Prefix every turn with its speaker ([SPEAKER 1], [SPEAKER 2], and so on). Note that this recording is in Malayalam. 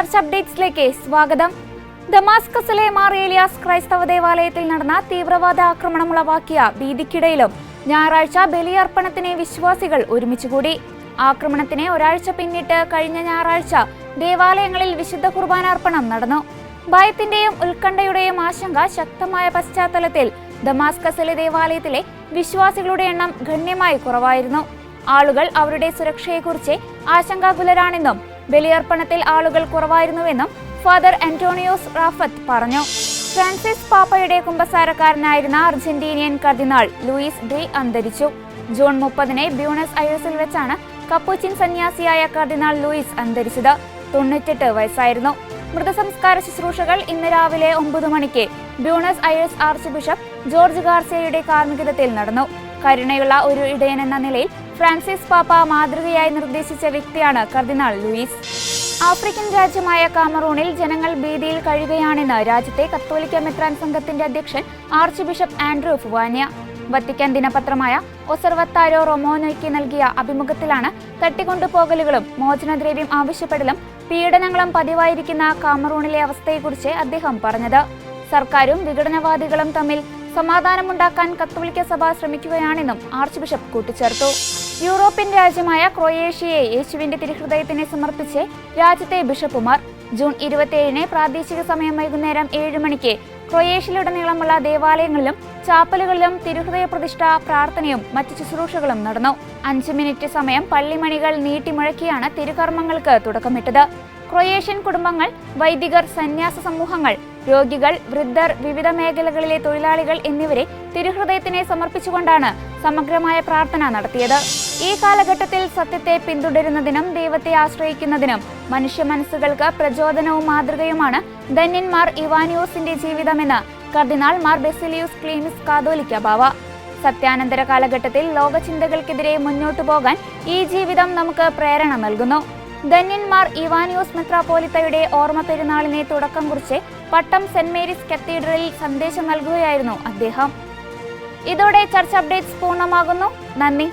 [SPEAKER 1] അപ്ഡേറ്റ്സിലേക്ക് സ്വാഗതം. ദമാസ്കസിലെ മാർ ഏലിയാസ് ക്രൈസ്തവ ദേവാലയത്തിൽ നടന്ന തീവ്രവാദ ആക്രമണം ഉളവാക്കിയ ഭീതിക്കിടയിലും ഞായറാഴ്ച ബലിയർപ്പണത്തിന് വിശ്വാസികൾ ഒരുമിച്ചുകൂടി. ആക്രമണത്തിന് ഒരാഴ്ച പിന്നിട്ട് കഴിഞ്ഞ ഞായറാഴ്ച ദേവാലയങ്ങളിൽ വിശുദ്ധ കുർബാനാർപ്പണം നടന്നു. ഭയത്തിന്റെയും ഉത്കണ്ഠയുടെയും ആശങ്ക ശക്തമായ പശ്ചാത്തലത്തിൽ ദമാസ്കസിലെ ദേവാലയത്തിലെ വിശ്വാസികളുടെ എണ്ണം ഗണ്യമായി കുറവായിരുന്നു. ആളുകൾ അവരുടെ സുരക്ഷയെക്കുറിച്ച് ആശങ്കാകുലരാണെന്നും ബലിയർപ്പണത്തിൽ ആളുകൾ കുറവായിരുന്നുവെന്നും ഫാദർ ആന്റോണിയോസ് റാഫത്ത് പറഞ്ഞു. ഫ്രാൻസിസ് പാപ്പയുടെ കുമ്പസാരക്കാരനായിരുന്ന അർജന്റീനിയൻ കർദിനാൾ ലൂയിസ് ഡി അന്തരിച്ചു. ജൂൺ മുപ്പതിന് ബ്യൂണസ് അയേഴ്സിൽ വെച്ചാണ് കപ്പൂച്ചിൻ സന്യാസിയായ കർദിനാൾ ലൂയിസ് അന്തരിച്ചത്. തൊണ്ണൂറ്റെട്ട് വയസ്സായിരുന്നു. മൃതസംസ്കാര ശുശ്രൂഷകൾ ഇന്ന് രാവിലെ ഒമ്പത് മണിക്ക് Buenos Aires archbishop George ഗാർസിയയുടെ കാർമ്മികത്വത്തിൽ നടന്നു. കരുണയുള്ള ഒരു ഇടയൻ എന്ന നിലയിൽ ഫ്രാൻസിസ് പാപ്പ മാതൃകയായി നിർദ്ദേശിച്ച വ്യക്തിയാണ് കർദിനാൾ ലൂയിസ്. ആഫ്രിക്കൻ രാജ്യമായ കാമറൂണിൽ ജനങ്ങൾ ഭീതിയിൽ കഴിയുകയാണെന്ന് രാജ്യത്തെ കത്തോലിക്ക മെത്രാൻ സംഘത്തിന്റെ അധ്യക്ഷൻ ആർച്ച് ബിഷപ്പ് ആൻഡ്രൂ ഫുവാനിയ. വത്തിക്കാൻ ദിനപത്രമായ ഒസർവത്താരോ റൊമോനോയ്ക്ക് നൽകിയ അഭിമുഖത്തിലാണ് തട്ടിക്കൊണ്ടുപോകലുകളും മോചനദ്രവ്യം ആവശ്യപ്പെടലും പീഡനങ്ങളും പതിവായിരിക്കുന്ന കാമറൂണിലെ അവസ്ഥയെക്കുറിച്ച് അദ്ദേഹം പറഞ്ഞത്. സർക്കാരും വിഘടനവാദികളും തമ്മിൽ സമാധാനമുണ്ടാക്കാൻ കത്തോലിക്ക സഭ ശ്രമിക്കുകയാണെന്നും ആർച്ച് ബിഷപ്പ് കൂട്ടിച്ചേർത്തു. യൂറോപ്യൻ രാജ്യമായ ക്രൊയേഷ്യയെ യേശുവിന്റെ തിരുഹൃദയത്തിനെ സമർപ്പിച്ച് രാജ്യത്തെ ബിഷപ്പുമാർ ജൂൺ ഇരുപത്തിയേഴിന് പ്രാദേശിക സമയം വൈകുന്നേരം ഏഴ് മണിക്ക് ക്രൊയേഷ്യയിലുടനീളമുള്ള ദേവാലയങ്ങളിലും ചാപ്പലുകളിലും തിരുഹൃദയ പ്രതിഷ്ഠ പ്രാർത്ഥനയും മറ്റ് ശുശ്രൂഷകളും നടന്നു. അഞ്ച് മിനിറ്റ് സമയം പള്ളിമണികൾ നീട്ടിമുഴക്കിയാണ് തിരുകർമ്മങ്ങൾക്ക് തുടക്കമിട്ടത്. ക്രൊയേഷ്യൻ കുടുംബങ്ങൾ വൈദികർ സന്യാസ സമൂഹങ്ങൾ രോഗികൾ വൃദ്ധർ വിവിധ മേഖലകളിലെ തൊഴിലാളികൾ എന്നിവരെ തിരുഹൃദയത്തിനെ സമർപ്പിച്ചുകൊണ്ടാണ് സമഗ്രമായ പ്രാർത്ഥന നടത്തിയത്. ഈ കാലഘട്ടത്തിൽ സത്യത്തെ പിന്തുടരുന്നതിനും ദൈവത്തെ ആശ്രയിക്കുന്നതിനും മനുഷ്യ മനസ്സുകൾക്ക് പ്രചോദനവും മാതൃകയുമാണ് ധന്യന്മാർ ഇവാനിയോസിന്റെ ജീവിതമെന്ന് കർദിനാൾ മാർ ബെസിലിയൂസ് ക്ലീമിസ് കാതോലിക്ക ബാവ. സത്യാനന്തര കാലഘട്ടത്തിൽ ലോകചിന്തകൾക്കെതിരെ മുന്നോട്ടു പോകാൻ ഈ ജീവിതം നമുക്ക് പ്രേരണ നൽകുന്നു. ധന്യന്മാർ ഇവാനിയോസ് മെത്രാപ്പോലിത്തയുടെ ഓർമ്മ പെരുന്നാളിനെ തുടക്കം കുറിച്ച് പട്ടം സെന്റ് മേരീസ് കത്തീഡ്രലിൽ സന്ദേശം നൽകുകയായിരുന്നു അദ്ദേഹം. ഇതോടെ ചർച്ച് അപ്ഡേറ്റ്സ് പൂർണമാകുന്നു. നന്ദി.